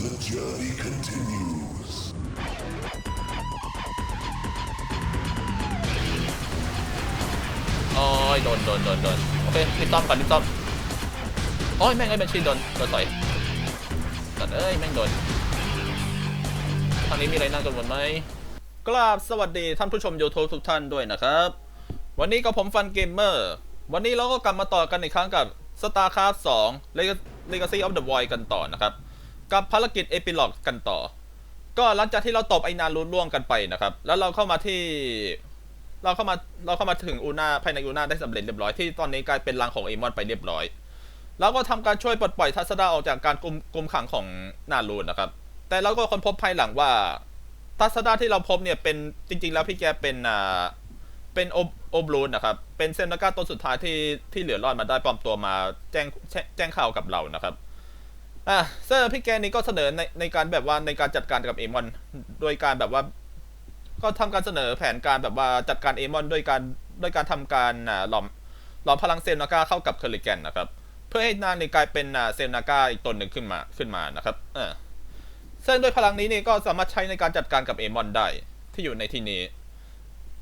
The journey continues. โอ้ยโดนโดนโดนโดนโอเครีบซ่อมก่อนรีบซ่อมโอ้ยแม่งไอ้ยเป็นชีนโดนโดนต่อยสัตว์เอ้ยแม่งโดนทางนี้มีอะไรน่ากังวลไหมกราบสวัสดีท่านผู้ชม YouTube ทุกท่านด้วยนะครับ วันนี้ก็ผมฟันเกมเมอร์ วันนี้เราก็กลับมาต่อกันอีกครั้งกับ StarCraft 2 Legacy of the Void กันต่อนะครับ กับภารกิจ Epilogue กันต่อ ก็หลังจากที่เราตบไอ้นารุล่วงกันไปนะครับ แล้วเราเข้ามาที่ เราเข้ามาเราเข้ามาถึงอูนาภายในอูนาได้สำเร็จเรียบร้อยที่ตอนนี้กลายเป็นรังของเอมอนไปเรียบร้อย แล้วก็ทำการช่วยปลดปล่อยทัศดาออกจากการกุมกุมขังของนารูนนะครับ แต่เราก็ค้นพบภายหลังว่าทัศดาที่เราพบเนี่ยเป็นจริง ๆ แล้วพี่แกเป็นอ่าเป็นโอโอบลูนนะครับ เป็นเซนนาก้าตัวสุดท้ายที่ที่เหลือรอดมาได้ปลอมตัวมาแจ้งแจ้งข่าวกับเรานะครับ อะซึ่งพี่แกนี่ก็เสนอในในการแบบว่าในการจัดการกับเอมอน โดยการแบบว่า ก็ทำการเสนอแผนการแบบว่าจัดการเอมอนด้วยการด้วยการทำการอ่าหลอมหลอมพลังเซลนาก้าเข้ากับเคอร์ริแกนนะครับ เพื่อให้นางนี่กลายเป็นเซลนาก้าอีกตนหนึ่งขึ้นมาขึ้นมานะครับเออซึ่งด้วยพลังนี้นี่ก็สามารถใช้ในการจัดการกับเอมอนได้ที่อยู่ในที่นี้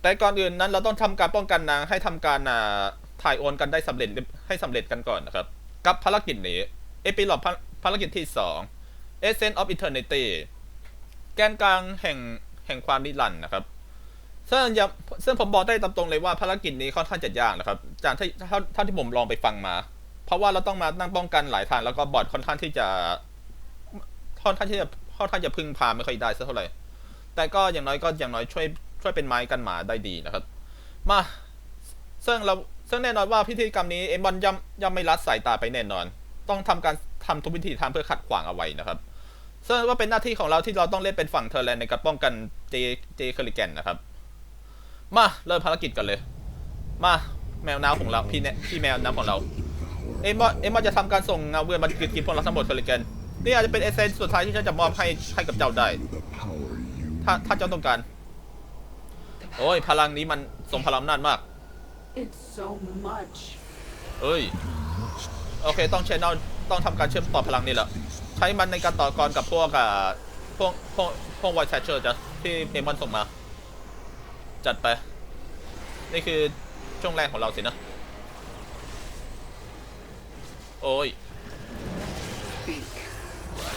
แต่ก่อนอื่นนั้นเราต้องทำการป้องกันนางให้ทำการอ่าถ่ายโอนกันได้สำเร็จให้สำเร็จกันก่อนนะครับ กับภารกิจนี้เอพิลอภ ภารกิจที่สอง Essence of Eternity แกนกลางแห่งแห่งความนิรันดร์นะครับซึ่งย่าซึ่งผมบอกได้ตามตรงเลยว่าภารกิจนี้ค่อนข้างจะยากนะครับ จากที่เท่าที่ผมลองไปฟังมา เพราะว่าเราต้องมานั่งป้องกันหลายทางแล้วก็บอร์ดค่อนข้างที่จะค่อนข้างที่จะค่อนข้างจะพึ่งพาไม่ค่อยได้สักเท่าไหร่ แต่ก็อย่างน้อยก็อย่างน้อยช่วยช่วยเป็นไม้กันหมาได้ดีนะครับ มาซึ่งเราซึ่งแน่นอนว่าพิธีกรรมนี้เอ็มบอลย่อมย่อมไม่ลัดสายตาไปแน่นอน ต้องทำการทำทุกวิธีทางเพื่อขัดขวางเอาไว้นะครับซึ่งว่าเป็นหน้าที่ของเราที่เราต้องเล่นเป็นฝั่งเทอร์แลนด์ในการป้องกันเจเจเคอริแกนนะครับ มาเริ่มภารกิจกันเลย มาแมวน้ำของเราพี่เนี่ยพี่แมวน้ำของเรา เอ็มว่าเอ็มว่าจะทำการส่งเงาเวือนมากินกินพวกเราทั้งหมดเคอริแกนนี่อาจจะเป็นเอเซนส์สุดท้ายที่ฉันจะมอบให้ให้กับเจ้าได้ The power you ถ้าถ้าเจ้าต้องการ โอ้ยพลังนี้มันทรงพลังอำนาจมาก It's so much. เอ้ย โอเคต้องใช้นอต้องทำการเชื่อมต่อพลังนี่แหละ ใช้มันในการต่อกรกับพวกอ่าพวกพวกพวกไวท์แชเชอร์จะที่เอมอนส่งมา จัดไป นี่คือช่วงแรกของเราสินะ โอ้ย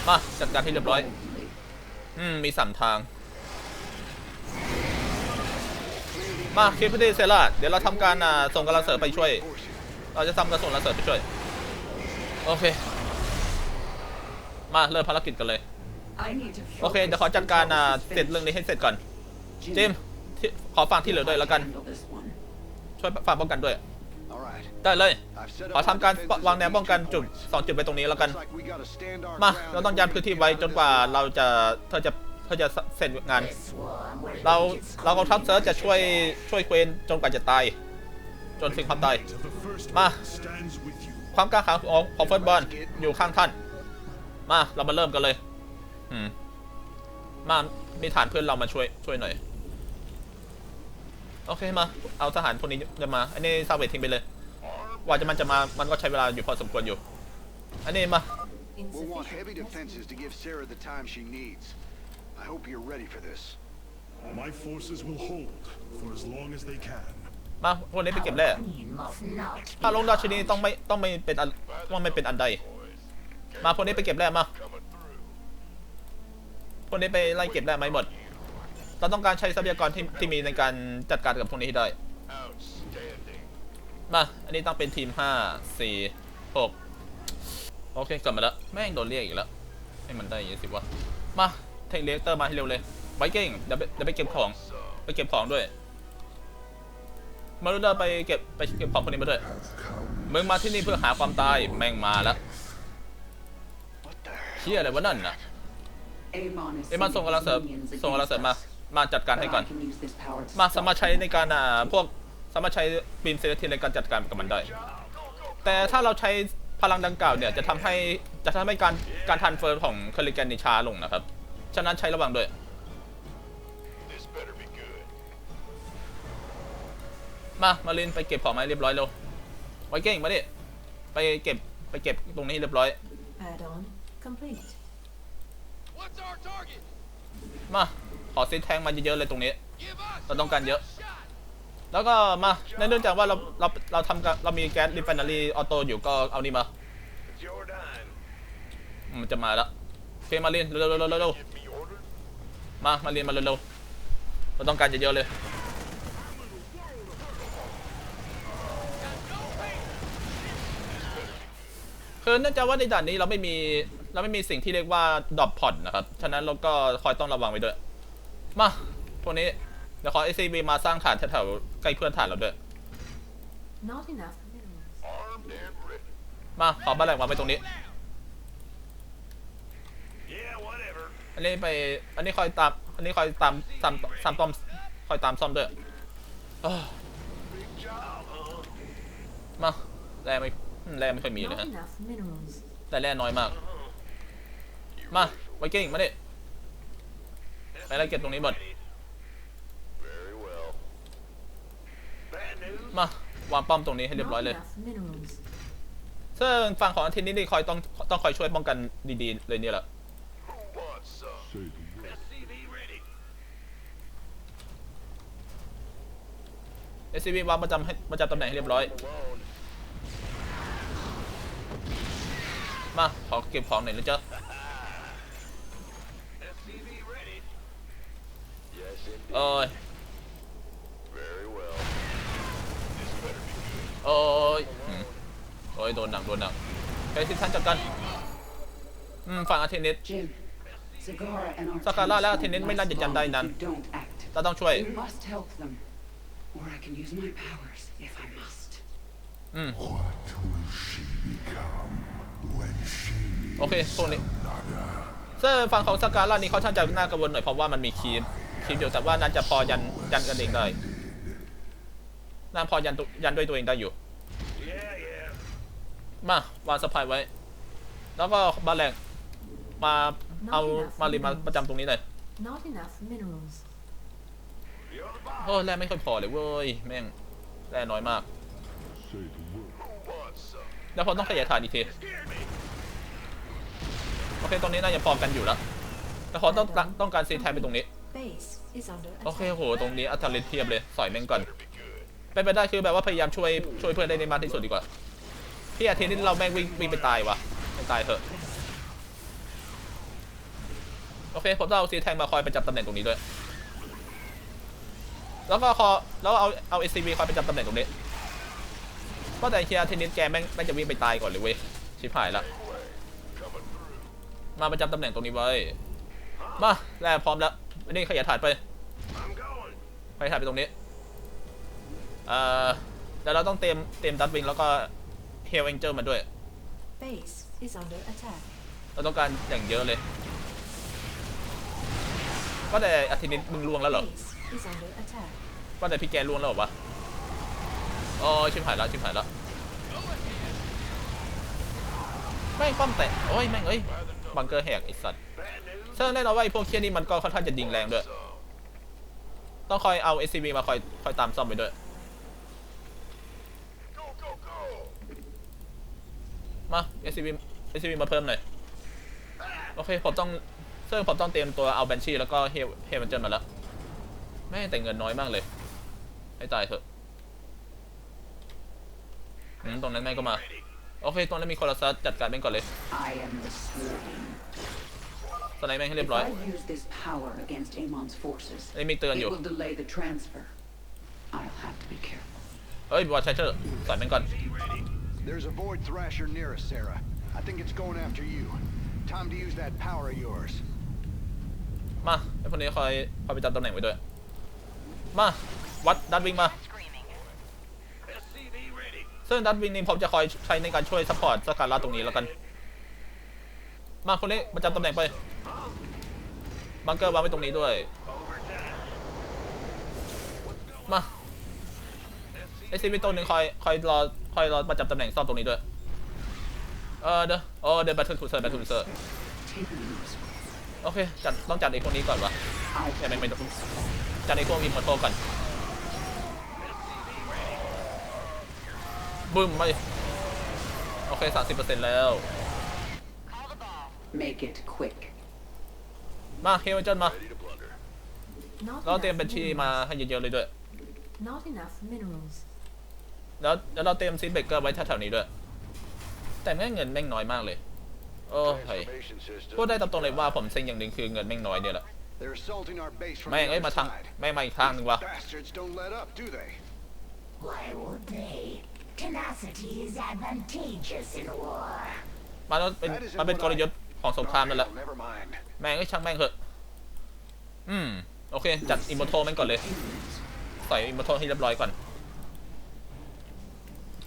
มาจัดการที่เรียบร้อย อืม มีสามทาง มาคิดพิธีเซล่าเดี๋ยวเราทำการอ่าส่งกำลังเสริมไปช่วย เราจะทำการส่งกำลังเสริมไปช่วย โอเค มาเริ่มภารกิจกันเลย I need to โอเค เดี๋ยวขอจัดการอ่าเสร็จเรื่องนี้ให้เสร็จก่อน จิมที่ขอฟังที่เหลือด้วยแล้วกัน Handle this one. ช่วยฟังป้องกันด้วย All right. ได้เลย I've set ขอ up ทำการ defenses วางแนวป้องกัน at จุด points. สองจุดไปตรงนี้แล้วกัน Looks like we gotta stand our มา ground เราต้อง if ยั we're นพื้น gonna ที่ get ไว้ out of จน this กว่า alive. เราจะเธอจะเธอจะเสร็จงาน This one, where เรา did it เรากองทัพเซิร์ชจะช่วยช่วยเควนจนกว่าจะตาย จนถึงความตาย to the first Ma. one stands with you. ความกล้าหาญของของเฟิร์สบอลอยู่ข้างท่าน มาเรามาเริ่มกันเลยอืมมามีฐานเพื่อนเรามาช่วยช่วยหน่อย โอเคมา เอาทหารพวกนี้จะมา อันนี้ซาเวททิ้งไปเลยกว่าจะมันจะมา มันก็ใช้เวลาอยู่พอสมควรอยู่ อันนี้มา We'll want heavy defenses to give Sarah the time she needs. I hope you're ready for this. My forces will hold for as long as they can. มาพวกนี้ไปเก็บแร่ถ้าลงราชินีต้องไม่ต้องไม่เป็นอันต้องไม่เป็นอันใด มาพวกนี้ไปเก็บแร่มาพวกนี้ไปไล่เก็บแร่ไหมหมด เราต้องการใช้ทรัพยากรที่ที่มีในการจัดการกับพวกนี้ให้ได้ มา อันนี้ต้องเป็นทีมห้าสี่หกโอเคกลับมาแล้ว แม่งโดนเรียกอีกแล้ว ให้มันได้ยังสิวะ มา เทคเลเตอร์มาให้เร็วเลยไวเก่งเดี๋ยวไปเดี๋ยวไปเก็บของ ไปเก็บของด้วย มารุเดอร์ไปเก็บไปเก็บของพวกนี้มาด้วยมึงมาที่นี่เพื่อหาความตายแม่งมาแล้วเชี่ยอะไรวะนั่นน่ะเอ้ยมาส่งกำลังเสริมส่งกำลังเสริมมามาจัดการให้ก่อน มาสามารถใช้ในการอ่าพวกสามารถใช้บีมเซเลตินในการจัดการกับมันได้ แต่ถ้าเราใช้พลังดังกล่าวเนี่ยจะทำให้จะทำให้การการทันเฟิร์ของเคอริแกนนี่ช้าลงนะครับ ฉะนั้นใช้ระวังด้วย มา มาลินไปเก็บของมาให้เรียบร้อยเร็วไว้เก่งมาดิ ไปเก็บไปเก็บตรงนี้ให้เรียบร้อย Add-on complete. มา ขอซิทแทงมาเยอะๆเลยตรงนี้ เราต้องการเยอะ แล้วก็มาในเนื่องจากว่าเราเราเราทำกับเรามีแก๊สรีไฟนารีออโต้อยู่ก็เอานี่มา It's your dime. มันจะมาแล้วโอเคมาเรียนเร็วๆเร็วๆเร็ว Give me orders. ๆมา มาเรียนมาเร็วๆเราต้องการเยอะๆเลย คือเนื่องจากว่าในด่านนี้เราไม่มีเราไม่มีสิ่งที่เรียกว่าดรอปพอดนะครับ ฉะนั้นเราก็คอยต้องระวังไว้ด้วย มาพวกนี้เดี๋ยวขอ ACB มาสร้างฐานแถวๆใกล้เพื่อนฐานเราด้วย Not enough minerals. Armed and ready. มาขอบ้านแหลกวางไว้ตรงนี้ Yeah, whatever. อันนี้ไป อันนี้คอยตาม อันนี้คอยตามตามตามต้อมคอยตามซ่อมด้วยเอ้อ Big job, huh? มาแร่ไม่อืม แร่ไม่ค่อยมีเลย Not ฮะ enough minerals. แต่แร่น้อยมาก มาไวกิ้งมาดิไปไล่เก็บตรงนี้หมด Very well. Bad news? มาวางป้อมตรงนี้ให้เรียบร้อย Not เลย enough minerals. ซึ่งฝั่งของอาทิตย์นี้นี่คอยต้องต้องคอยช่วยป้องกันดีๆ เลยเนี่ยแหละ Who wants some? SCV ready. SCV วางประจำให้ประจำตำแหน่งให้เรียบร้อย Alone. มาขอเก็บของหน่อยนะจ๊ะ SCV ready. Yes, indeed. เอ้ย Very well. This better be good. โอ้ยอืมโอ้ยโดนหนักโดนหนักไปที่ท่านจัดการอืมฝั่งอาเทนิส Jim, Zagara and our Sakala teams และ won't Atenin ไม่น่า last จะจำได้ long if นั้น you don't act. เราต้องช่วย You must โอเคพวกนี้ซึ่งฝั่งของสกาล่านี่เขาท่านจะน่ากังวลหน่อยเพราะว่ามันมีคีมคีมเดียวแต่ว่านั้นจะพอยันยันกันเองได้น่าพอยันตัวยันด้วยตัวเองได้อยู่ Yeah, yeah. มาวางสะพายไว้ แล้วก็บาแลกมาเอามารีมาประจำตรงนี้เลย Not enough minerals. You're the boss. โอ้แร่ไม่ค่อยพอเลยเว้ยแม่งแร่น้อยมาก say the word? Who wants some? แล้วผมต้องขยายฐานอีกที Scared me. โอเคตรงนี้น่าจะพอกันอยู่แล้วแต่ขอต้องต้องการซีแทนไปตรงนี้ Base is under โอเค attack. โหตรงนี้อัตราเลนเทียบเลยสอยแม่งก่อน Better be good. เป็นไปได้คือแบบว่าพยายามช่วยช่วยเพื่อนได้ในมากที่สุดดีกว่าที่อาทิตย์นี้เราแม่งวิ่งวิ่งไปตายวะไม่ตายเถอะโอเคผมต้องเอาซีแทงมาคอยประจำตำแหน่งตรงนี้ด้วย แล้วก็คอแล้วเอาเอา SCV คอยประจำตำแหน่งตรงนี้ก็แต่เฮียอาทิตย์นี้แกแม่งแม่งจะวิ่งไปตายก่อนเลยเว้ยชิบหายละ Coming through. มาประจำตำแหน่งตรงนี้ไว้ มาแร่พร้อมแล้วอันนี้ขยายฐานไป I'm going. ขยายฐานไปตรงนี้ เอ่อแต่เราต้องเตรียมเตรียมดัตวิงแล้วก็เฮลเอ็นเจอร์มาด้วย Base is under attack. เราต้องการอย่างเยอะเลย ก็แต่อาทิตย์นี้มึงล่วงแล้วเหรอ Base is under attack. ก็แต่พี่แกล่วงแล้วเหรอวะอ๋อชิบหายแล้วชิบหายแล้วแม่งป้อมแตะโอ้ยแม่งเอ้ย บังเกอร์แหกไอสัตว์ Bad news? เชื่อแน่นอนว่าไอพวกเคียนี่มันก็ค่อนข้างจะดิงแรงด้วย ต้องคอยเอา SCV มาคอยคอยตามซ่อมไปด้วยมา SCV SCV มาเพิ่มหน่อยโอเคผมต้องซึ่งผมต้องเตรียมตัวเอาแบนชี่แล้วก็เฮเฮมันเจอมาแล้วแม่แต่เงินน้อยมากเลยให้ตายเถอะตรงนั้นแม่ก็มา โอเค ตรงนั้นมีโคลซัสจัดการแม่งก่อนเลย I am the swarm. สไนด์แม่งให้เรีย If บร้อย I use this power against Amon's forces, ไอ้มีเตือน it อยู่ will delay the transfer. I'll have to be careful. เอ้ยวอชเชอร์ใส่แม่งก่อน There's a Void Thrasher near us, Sarah. I think it's going after you. Time to use that power of yours. มาไอ้พวกนี้คอยคอยไปจับตำแหน่งไว้ด้วย มา วัดดัดวิงมา SCV ready. ซึ่งดัดวิงนี่ผมจะคอยใช้ในการช่วยซัพพอร์ตสกาล่าตรงนี้แล้วกัน มาคนนี้ประจำตำแหน่งไป บังเกอร์วางไว้ตรงนี้ด้วย มาไอซีวิตัวหนึ่งคอยคอยรอคอยรอประจำตำแหน่งซ่อมตรงนี้ด้วย เออเดี๋ยวโอ้เดี๋ยวแบทเทิลทูเซอร์แบทเทิลเซอร์โอเคจัดต้องจัดไอ้พวกนี้ก่อนวะ I'll ไม่ไม่ไม่ต้องจัดไอ้พวกอิมมอร์ทัลก่อนบึ้มไปโอเคสามสิบเปอร์เซ็นต์แล้ว make it quick. มาเฮลเจนมา Ready to plunder. Not เราเตรียม enough บัญชีมา minerals. ให้เยอะๆเลยด้วย Not enough minerals. แล้วแล้วเราเตรียมซีดเบเกอร์ไว้แถวๆนี้ด้วย แต่แม่งเงินแม่งน้อยมากเลย โอ้ย Transformation system. พูดได้ตามตรงเลยว่าผมเซ็งอย่างหนึ่งคือเงินแม่งน้อยเนี่ยแหละ They're assaulting our base from แม่ง the เอ้ย other มาทาง side. แม่งมาอีกทางหนึ่งวะ Bastards don't let up, do they? Why would they? Tenacity is advantageous in war. มันเป็น That isn't มันเป็น what กลยุทธ์ ของสงครามนั่นแหละ แม่งเอ้ช่างแม่งเถอะ อืม โอเค จัดอิมโมโทแม่งก่อนเลยใส่อิมโมโทให้เรียบร้อยก่อน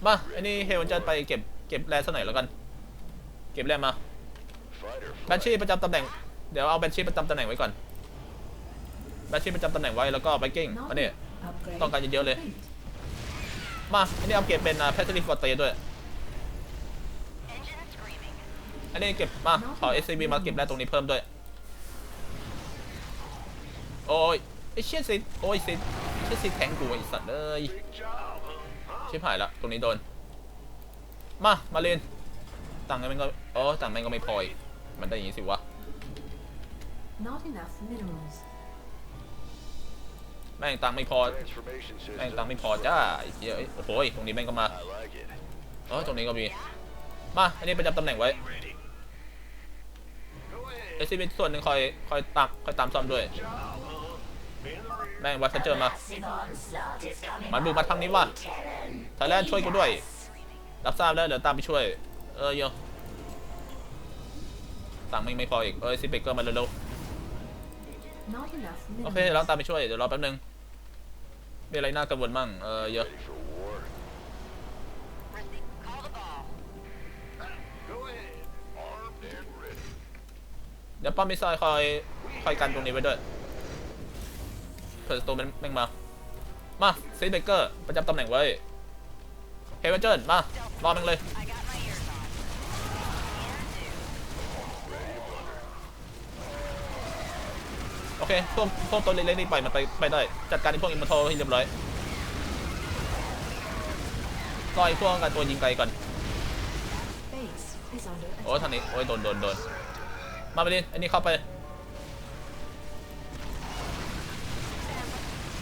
มาไอ้นี่เฮลจะไปเก็บเก็บแร่สักหน่อยแล้วกัน เก็บแร่มา แบนชีประจำตำแหน่ง เดี๋ยวเอาแบนชีประจำตำแหน่งไว้ก่อน แบนชีประจำตำแหน่งไว้แล้วก็ไปกิ้ง Not มาเนี่ย Upgrade. ต้องการเยอะๆเลย มา อันนี้เอาเก็บเป็นแพทเทอร์ลิฟอร์เตด้วย อันนี้เก็บมาขอ SCB มาเก็บแร่ตรงนี้เพิ่มด้วย โอ้ยไอ้เชี่ยสิโอ้ยสิเชี่ยสิแทงกูไอ้สัตว์เลย Big job, huh? ชิบหายละตรงนี้โดน มา มาเรียนตังค์แม่งก็โอ้ตังค์แม่งก็ไม่พออีกมันได้อย่างงี้สิวะ Not enough minerals. แม่งตังค์ไม่พอ Transformation แม่ง system. ตังค์ไม่พอจ้าไอ้เหี้ยเอ้ยโอ้โหยตรงนี้แม่งก็มา I like it. เออตรงนี้ก็มี มา อันนี้ประจำตำแหน่งไว้ Ready. Go ahead. เอซีเป็นส่วนหนึ่งคอยคอยตามคอยตามซ่อมด้วย Job, huh? In the rear. แม่งวัดเจอมา Massive onslaught is coming. มันบุกมาทางนี้ว่ะ Terran. ไทยแลนด์ช่วยกูด้วย รับทราบแล้วเดี๋ยวตามไปช่วย เออโยตังค์ไม่งไม่พออีก เอ้ยซิเบเกอร์มาเร็ว Not enough ๆโอเค minerals. เราตามไปช่วย เดี๋ยวรอแป๊บนึง มีอะไรน่ากังวลมั่ง เออเยอะ ดี๋ยวป้อมมิสไซล์คอยคอยกันตรงนี้ไว้ด้วยเผื่อศัตรูมันแม่งมา มาซิเบเกอร์ประจำตำแหน่งไว้เฮเวนเจอร์มารอแม่งเลยโอเคพวกพวกตัวเล็กๆนี่ปล่อยมันไปไปได้ จัดการไอ้พวกอิมมอร์ทัลให้เรียบร้อยรอไอ้พวกกันตัวยิงไกลก่อน Base is under โอ้ย attack. ทางนี้ โอ้ยโดนโดนโดน มาไปดิอันนี้เข้าไป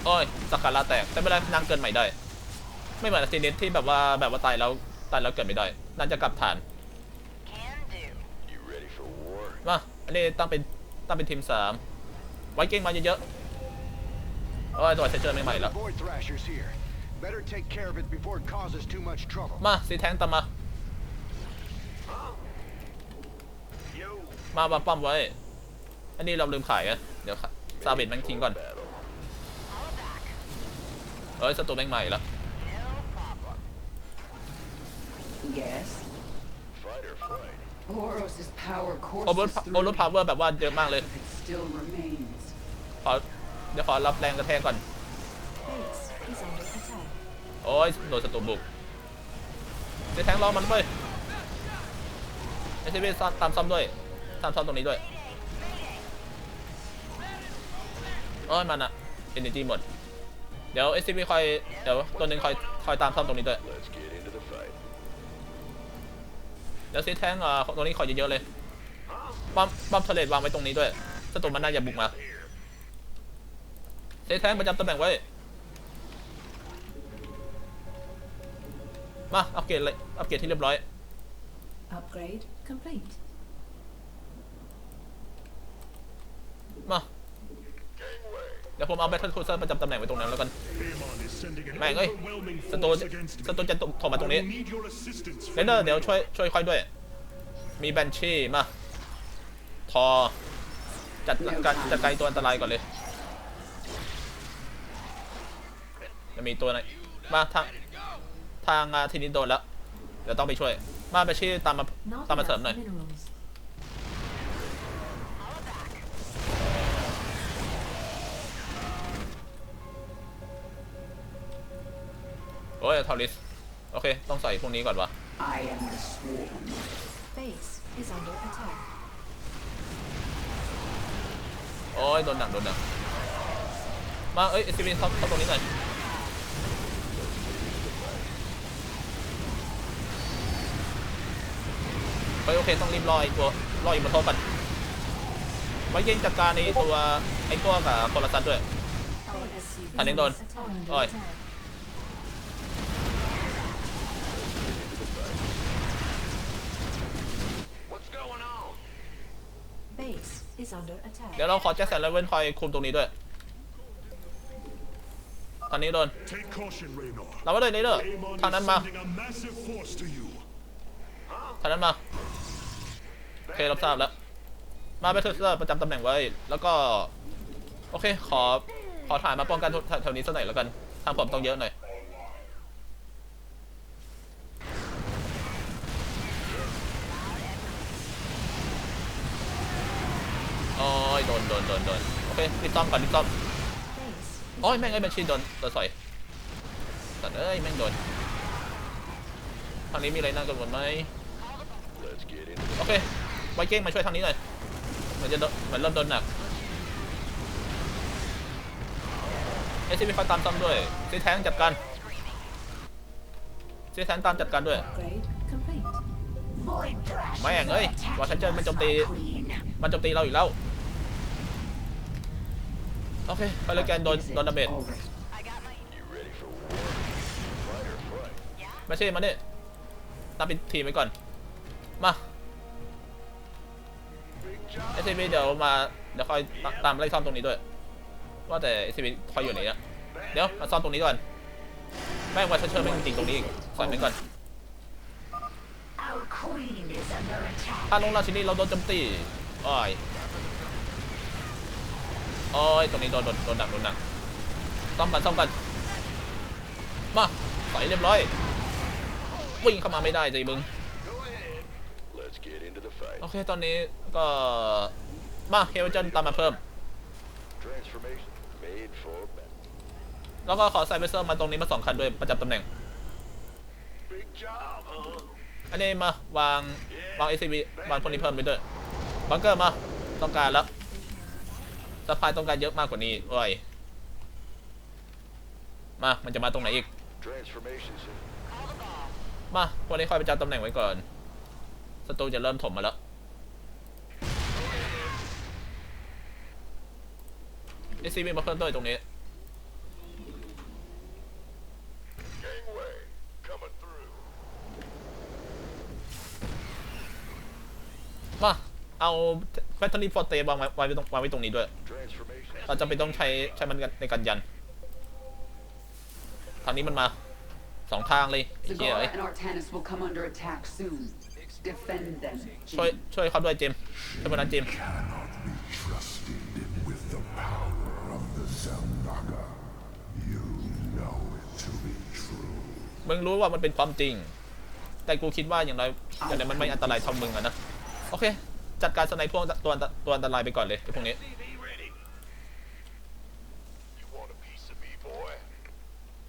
โอ้ยสักการะแตกแต่ไม่เป็นไรนางเกินใหม่ได้ ไม่เหมือนซีนิสที่แบบว่าแบบว่าตายแล้วตายแล้วเกิดไม่ได้นางจะกลับฐาน You ready for war? มาอันนี้ตั้งเป็นตั้งเป็นทีมสามไว้เก่งมาเยอะๆโอ้ยตัวเซเจอร์ไม่ใหม่แล้ว The Void Thrashers here. Better take care of it before it causes too much trouble. มาซีแทงตามมา มามาป้อมไว้ อันนี้เราลืมขายอะเดี๋ยวซาเบตแม่งทิ้งก่อน Battle. เอ้ยศัตรูแม่งใหม่แล้ว Yes. Fighter fight. Boros' power โอเวอร์ courses โอเวอร์พาวเวอร์แบบว่าเยอะมากเลย It still remains. ขอเดี๋ยวขอรับแรงกระแทกก่อน Base is under attack. โอ้ยโดนศัตรูบุกเดี๋ยวแทงรอมันไปไอซีบีตามซ่อมด้วย ตามซ่อมตรงนี้ด้วยโอ้ยมันอะเอเนจีหมด เดี๋ยว SCP คอย เดี๋ยวตัวหนึ่งคอยคอยตามซ่อมตรงนี้ด้วย Let's get into the fight. เดี๋ยวซีแทงอะตรงนี้คอยเยอะๆเลยป้อมป้อมเทเลตวางไว้ตรงนี้ด้วยศัตรูมันน่าจะบุกมาซีแทงประจำตำแหน่งไว้ มาอัปเกรดเลยอัปเกรดที่เรียบร้อย Upgrade complete. มา เดี๋ยวผมเอาแบทเทิลครูเซอร์ประจำตำแหน่งไว้ตรงนั้นแล้วกัน แม่งเอ้ย overwhelming ศัตรู force against ศัตรู me. จะถมมาตรงนี้เรนเดอร์เดี๋ยวช่วยช่วยค่อยด้วย มีแบนชี่มา ทอ จัดการจัดการตัวอันตรายก่อนเลย จะมีตัวไหน มาทางทางทีนี้โดนแล้ว เดี๋ยวต้องไปช่วย มาแบนชี่ตามมาตามมาเสริมหน่อย อ้ยทอริส โอเค ต้องใส่พวกนี้ก่อนวะ I am the swarm. Base is under attack. โอ้ยโดนหนักโดนหนักมาเอ้ยซีวินเข้าเข้าตรงนี้หน่อยเฮ้ยโอเคต้องรีบรอไอ้ตัวรออีกมาโทษก่อนไว้ยิงจัดการไอ้ตัวไอ้ตัวกับโคลาซันด้วย Our SCV Anh đánh đồn. is under Rồi. attack. What's เดี๋ยวเราขอแจ็คสันและเวนคอยคุมตรงนี้ด้วย ตอนนี้โดน Take caution, Raynor. เราไว้เลยเลเดอร์ Amon ทาง is นั้นมา sending a massive force to you. ทางนั้นมาโอเครับทราบแล้ว มาเบเทอร์เซอร์ประจำตำแหน่งไว้ แล้วก็ โอเค ขอ ขอถ่ายมาป้องกันแถวนี้สักหน่อยแล้วกัน ทางผมต้องเยอะหน่อย โอ้ยโด นโดนโดนโดนโอเครีบซ่อมก่อนรีบซ่อม Base is โอ้ยแม่งเอ้ยแมชชีนโดนโดนสอยสัตว์เอ้ยแม่งโดนทางนี้มีอะไรน่ากังวลไหม Let's get into โอเคไวเก้งมาช่วยทางนี้หน่อยเหมือนจะโดนเหมือนเริ่มโดนหนักเอซีมีไฟตามซ้ำด้วยซีแทงจัดการซีแทงตามจัดการด้วย upgrade complete. Void Thrashers แม่งเอ้ย are วอชันเจอร์มันโจมตี attacking my queen. มันโจมตีเราอีกแล้ว โอเคไปเลยแกนโดนโดนดาเมจไม่ใช่มาเนี่ยตามเป็นทีมไว้ก่อน มา big job. SCP เดี๋ยวมา เดี๋ยวคอยตตามไล่ซ่อมตรงนี้ด้วย ว่าแต่ SCP คอยอยู่ไหนอะเดี๋ยวมาซ่อมตรงนี้ก่อน แม่งว่าเชิญแม่งจริงตรงนี้อีกใส่แม่งก่อนถ้าลงราชินีเราโดนโจมตีอ้ย โอ้ยตรงนี้โดนโดนโดนหนักโดนหนักซ่อมกันซ่อมกันมาใส่เรียบร้อยวิ่งเข้ามาไม่ได้ใจมึงโอเคตอนนี้ก็มาเฮลเจนตามมาเพิ่ม แล้วก็ขอไซเบอร์เซอร์มาตรงนี้มาสองคันด้วยประจำตำแหน่ง อันนี้มาวางวาง ACB วางพวกนี้เพิ่มไปด้วยบังเกอร์มาต้องการแล้ว สปายต้องการเยอะมากกว่านี้โอ้ยมา มันจะมาตรงไหนอีก Transformation soon. มาพวกนี้คอยประจำตำแหน่งไว้ก่อนศัตรูจะเริ่มถมมาแล้ว ACB มาเพิ่มด้วยตรงนี้ Gangway coming through. มา เอา แบตเตอรี่ฟอร์เตวางไว้วางไว้ตรงวางไว้ตรงนี้ด้วย Transformation. เราจะเป็นต้องใช้ใช้มันกันในการยัน ทางนี้มันมาสองทางเลยไอ้เหี้ย Zagora เอ้ย and Artanis will come under attack soon. Defend them. ช่วยช่วยเขาด้วยจิมช่วยคนนั้นจิม Cannot be trusted with the power of the Zelnaga. You know it to be true. มึงรู้ว่ามันเป็นความจริง แต่กูคิดว่าอย่างไรอย่างไรมันไม่อันตรายเท่ามึงอะนะ โอเค จัดการสไนพวกตัวตัวอันตรายไปก่อนเลยไอ้พวกนี้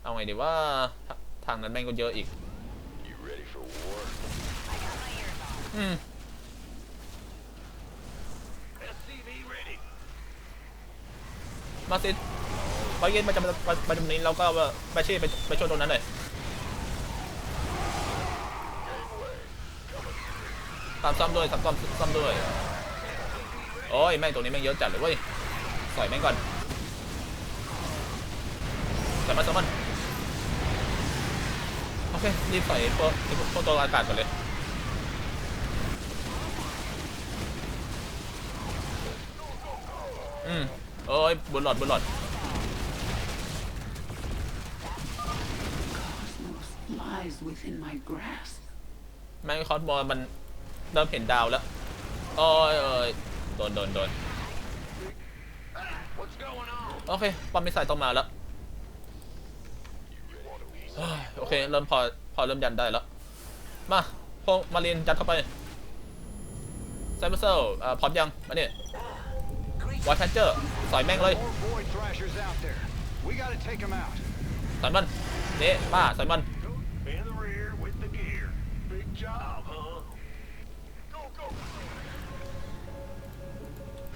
เอาไงดีว่าทางนั้นแม่งก็เยอะอีกอืมมาสิไปเย็นมาจะมามามาตรงนี้เราก็ไปเช่วยไปไปช่วยตรงนั้นหน่อย ตามซ้ำด้วยตามซ้ำซ้ำด้วยโอ้ยแม่งตรงนี้แม่งเยอะจัดเลยเว้ยใส่แม่งก่อนใส่มันใส่มันโอเครีบใส่พวกพวกพวกตัวอากาศก่อนเลยอืมโอ้ยบุญหลอดบุญหลอด Cosmos lies within my grasp. แม่งคอสมอลมัน เริ่มเห็นดาวแล้วโอ้ยโอ้ยโดนโดนโดนโอเคป้อมมิสไซล์ต้องมาแล้วโอเค เริ่มพอพอเริ่มยันได้แล้ว มาพวกมาเรียนยัดเข้าไปไซเบอร์เซลพร้อมยังมาเนี่ยวอชเจอร์สอยแม่งเลยสอยมันนี่ป้าสอยมัน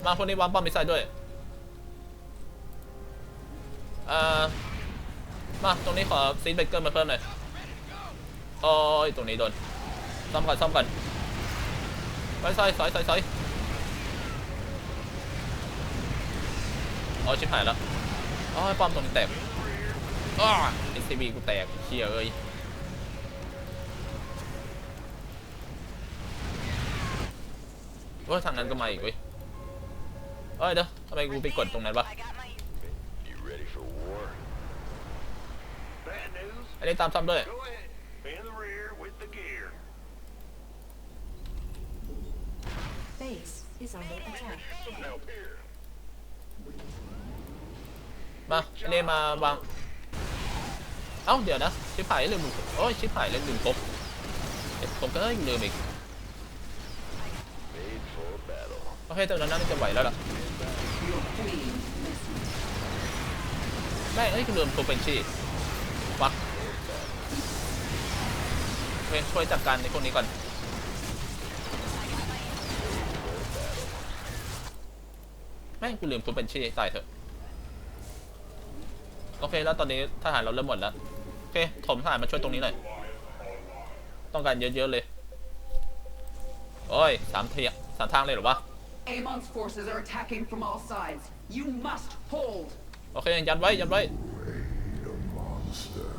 มาพวกนี้วางป้อมมิสไซล์ด้วย เอ่อ มาตรงนี้ขอซีนเบเกอร์มาเพิ่มหน่อย โอ้ยตรงนี้โดน ซ่อมก่อนซ่อมก่อนไปซอยซอยซอยซอยอ๋อชิบหายแล้วอ๋อป้อมตรงนี้แตกอ๋อ SCB กูแตกเชี่ยเอ้ยโอ้ยทางนั้นก็มาอีกเว้ย เอ้ยเดี๋ยวทำไมกูไปกดตรงนั้นวะ You ready for war? Bad news? อันนี้ตามซ้ำด้วย Go ahead. In the rear with the gear. Base is under attack. Some help here. มาอันนี้มาวางเอ้าเดี๋ยวนะ ชิบหายลืมดูโอ้ยชิบหายเลยลืมพกเอ็ดผมก็เอ้ยลืมอีก Made for battle. โอเคแต่นั้นน่าจะไหวแล้วล่ะ Your queen listens. แม่งเอ้ยกูลืมตัวเป็นชีวักโอเคช่วยจัดการในพวกนี้ก่อน แม่งกูลืมตัวเป็นชีตายเถอะ โอเคแล้วตอนนี้ทหารเราเริ่มหมดแล้ว โอเคถมทหารมาช่วยตรงนี้หน่อย ต้องการเยอะๆเลย โอ้ยสามเทียสามทางเลยหรอวะ Amon's forces are attacking from all sides. You must hold. โอเคยันไว้ยันไว้ A monster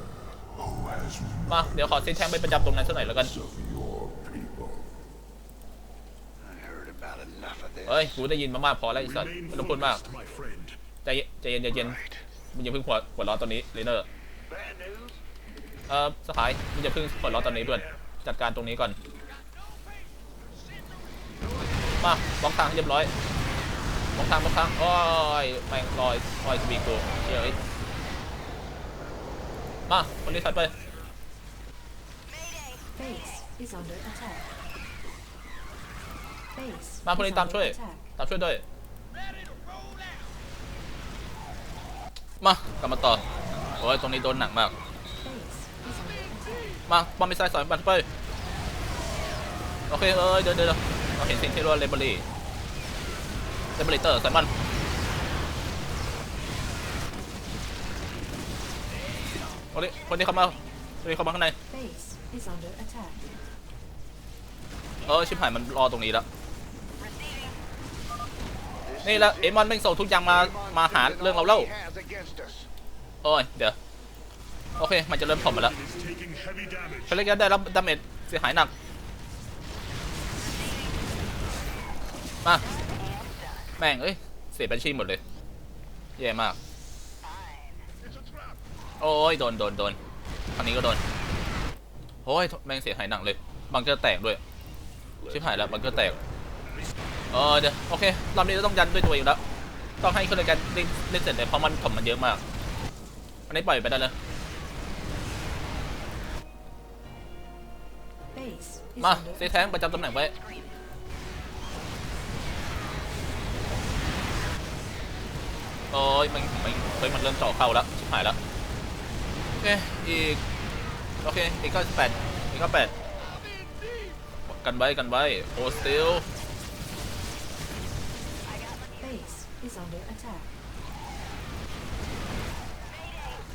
who has มา เดี๋ยวขอซีแทงไปประจำตรงนั้นสักหน่อยแล้วกัน most of your people. I heard about enough of this. เอ้ย กูได้ยินมามากพอแล้วไอ้สัตว์ Remain ไม่ต้องพูดมาก focused, my friend. ใจเย็นใจเย็นใจเย็น Right. มึงอย่าเพิ่งหัวหัวร้อนตอนนี้เลเนอร์ Bad news? เอ่อสหายมึงอย่าเพิ่งหัวร้อนตอนนี้เพื่อน จัดการตรงนี้ก่อน มาบล็อกทางให้เรียบร้อยบล็อกทางบล็อกทางโอ้ยแม่งลอยลอยสปีกูเชี่ยเอ้ยมาคนนี้ถัดไป Base is under attack. Base มาคนนี้ is ตาม under ช่วย attack. ตามช่วยด้วยมากลับมาต่อโอ้ยตรงนี้โดนหนักมาก Base is under attack. มาบอมมิสไซล์สอยบันไปโอเคเอ้ยเดี๋ยวเดี๋ยว เดี๋ยวเราเห็นสิ่งที่เรียกว่าเลเบอรี่เลเบอรี่เตอร์ใส่มันคนนี้คนนี้เข้ามาคนนี้เข้ามาข้างใน Base is under attack. เออชิบหายมันรอตรงนี้แล้ว นี่ละเอมอนแม่งส่งทุกอย่างมา มาหาเรื่องเราเล่า He has against us. โอ้ย เดี๋ยว โอเค มันจะเริ่มถมมาแล้ว It's taking heavy damage. เขาเรียกได้รับดาเมจเสียหายหนัก มาแม่งเอ้ยเสียเป็นชีหมดเลยแย่มาก It's a trap. โอ้ยโดนโดนโดนทางนี้ก็โดนโอ้ยแม่งเสียหายหนักเลย บังเกอร์แตกด้วย ชิบหายแล้วบังเกอร์แตกเออเดี๋ยวโอเครอบนี้เราต้องยันด้วยตัวเองแล้ว ต้องให้คนในการเล่นเล่นเสร็จเลยเพราะมันถมมันเยอะมาก อันนี้ปล่อยไปได้เลย Base is มา under เซแทงประจำตำแหน่งไว้ โอ้ยมันมันเฮ้ยมันเริ่มเจาะเข้าแล้วชิบหายแล้วโอเคอีกโอเคอีกก็แปดอีกก็แปดกันไว้กันไว้โอ้สติล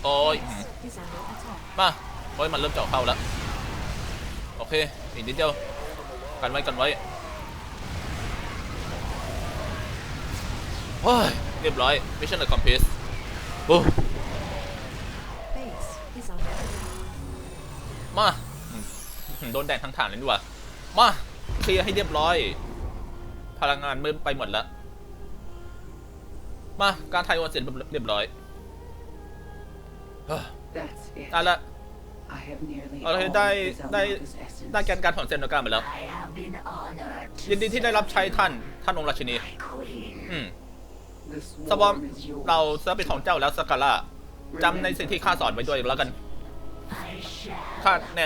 โอ้ยม Base is under attack. มาโอ้ยมันเริ่มเจาะเข้าแล้วโอเคอีกนิดเดียวกันไว้กันไว้โอ้ย เรียบร้อย Mission accomplished โอ้มาโดนแดดทั้งฐานเลยดีกว่ามาเคลียร์ให้เรียบร้อย พลังงานมืดไปหมดแล้วมาการไทยวันเสร็จเรียบร้อยเฮ้ย That's it. ได้ละเอาละได้ได้ได้แกนการของเซนโนกามาแล้วยินดีที่ได้รับใช้ท่านท่านองค์ราชินีอืม สวอม swarm is yours. เราจะเป็นของเจ้าแล้วสกาล่าจำในสิ่งที่ข้าสอนไว้ด้วยแล้วกัน I shall ข้าแน่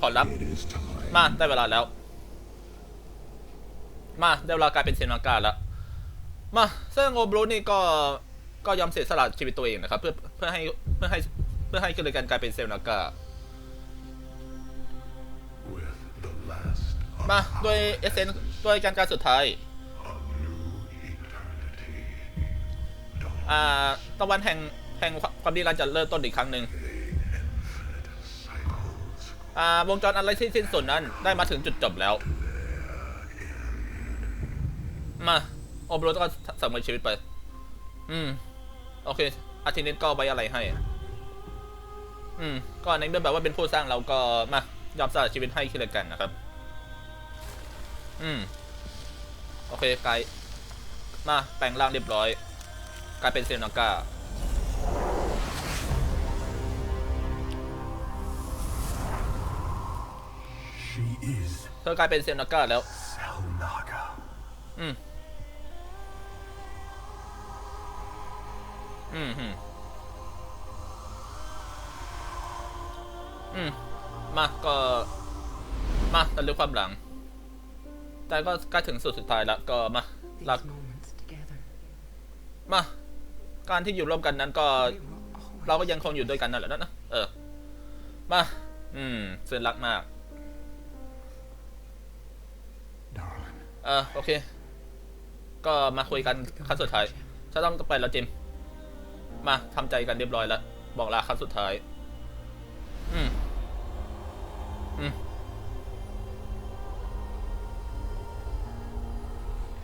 ขอรับ It is time. มาได้เวลาแล้ว มาได้เวลากลายเป็นเซนากาแล้ว มาซึ่งโอบรูนี่ก็ก็ยอมเสียสละชีวิตตัวเองนะครับเพื่อเพื่อให้เพื่อให้เพื่อให้กิจการกลายเป็นเซนากา With the last มาด้วยเอเซนด้วยการการสุดท้าย อ่าตะวันแห่งแห่งความดีรันจะเริ่มต้นอีกครั้งหนึ่งอ่าวงจรอะไรที่สิ้นสุดนั้นได้มาถึงจุดจบแล้ว มาโอบรูก็สั่งเวยชีวิตไป อืม โอเค อาทินิตก็ไว้อะไรให้ อืม ก็ในเมื่อแบบว่าเป็นผู้สร้างเราก็มายอมสละชีวิตให้คิดกันนะครับ อืม โอเคไกลมาแปลงร่างเรียบร้อย กลายเป็นเซนาก้า She is เธอกลายเป็นเซนาก้าแล้ว Selnaga. อืมอืม อืม อืม มา ก็ มาตะลึกความหลัง แต่ก็ใกล้ถึงสุดสุดท้ายแล้ว ก็มารัก These moments together, มา การที่อยู่ร่วมกันนั้นก็ we will always เราก็ยังคงอยู่ด้วยกันนั่นแหละนะเออ มา อืมเซนรักมาก Darling, เออโอเค ก็มาคุยกันครั้งสุดท้ายฉันต้องไปแล้วจิม มาทำใจกันเรียบร้อยแล้ว บอกลาครั้งสุดท้าย อืม อืม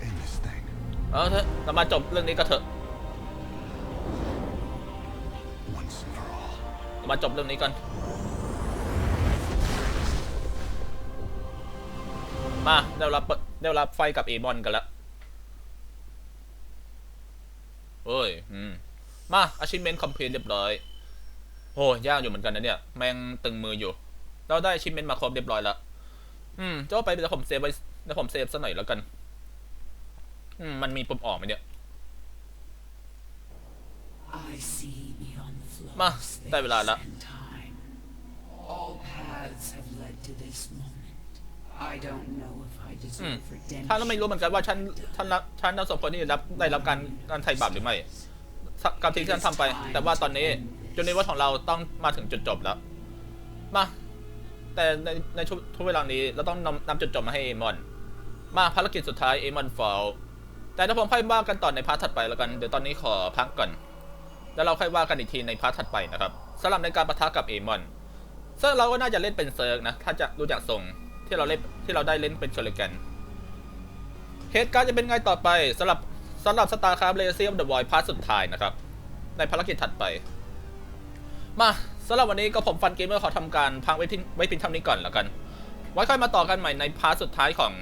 end this thing. เออเถอะเรามาจบเรื่องนี้ก็เถอะ มาจบเรื่องนี้กันมาได้เวลาเดได้เวลาไฟกับเอบอนกันแล้วเอ้ย อืม มา achievement complete เรียบร้อยโอ้ยากอยู่เหมือนกันนะเนี่ย แม่งตึงมืออยู่ เราได้ achievement มาครบเรียบร้อยแล้ว อืมจะว่าไปเดี๋ยวผมเซฟไว้เดี๋ยวผมเซฟซะหน่อยแล้วกัน อืม มันมีปุ่มออกไหมเนี่ย I see มา of ได้เวลา space ละ and time. All paths have led to this moment. I don't know if I deserve redemption. ท่านก็ไม่รู้เหมือนกันว่าฉันท่านรับฉันทั้งสองคนนี่รับได้รับการการไถ่บาปหรือไม่สักกับที่ฉันทำไป แต่ว่าตอนนี้จนในวันของเราต้องมาถึงจุดจบแล้ว มา แต่ในในช่วงทุกเวลานี้เราต้องนำนำจุดจบมาให้เอมอน มาภารกิจสุดท้ายเอมอนฟอลแต่ถ้าผมค่อยว่ากันต่อในพาร์ทถัดไปแล้วกัน เดี๋ยวตอนนี้ขอพักก่อน แล้วเราค่อยว่ากันอีกทีในพาร์ทถัดไปนะครับสำหรับในการประทะกับเอมอนซึ่งเราก็น่าจะเล่นเป็นเซิร์กนะ ถ้าจะดูจากทรงที่เราเล่นที่เราได้เล่นเป็นเชลเลกันเหตุการณ์จะเป็นไงต่อไปสำหรับสำหรับสตาร์คราฟเลเซียมเดอะวอยพาร์ทสุดท้ายนะครับ ในภารกิจถัดไป มาสำหรับวันนี้ก็ผมฟันเกมเมอร์ขอทำการพังไว้ที่ไว้พียงเท่านี้ก่อนแล้วกัน ไว้ค่อยมาต่อกันใหม่ในพาร์ทสุดท้ายของ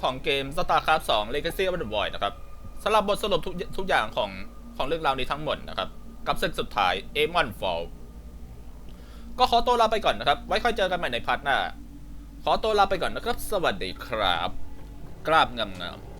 ของเกม StarCraft 2 Legacy of the Void นะครับสำหรับบทสรุปทุกทุกอย่างของของเรื่องราวนี้ทั้งหมดนะครับ กับเส้นสุดท้ายเอมอนฟอลก็ขอตัวลาไปก่อนนะครับ ไว้ค่อยเจอกันใหม่ในพาร์ทหน้า ขอตัวลาไปก่อนนะครับ สวัสดีครับ กราบงามๆ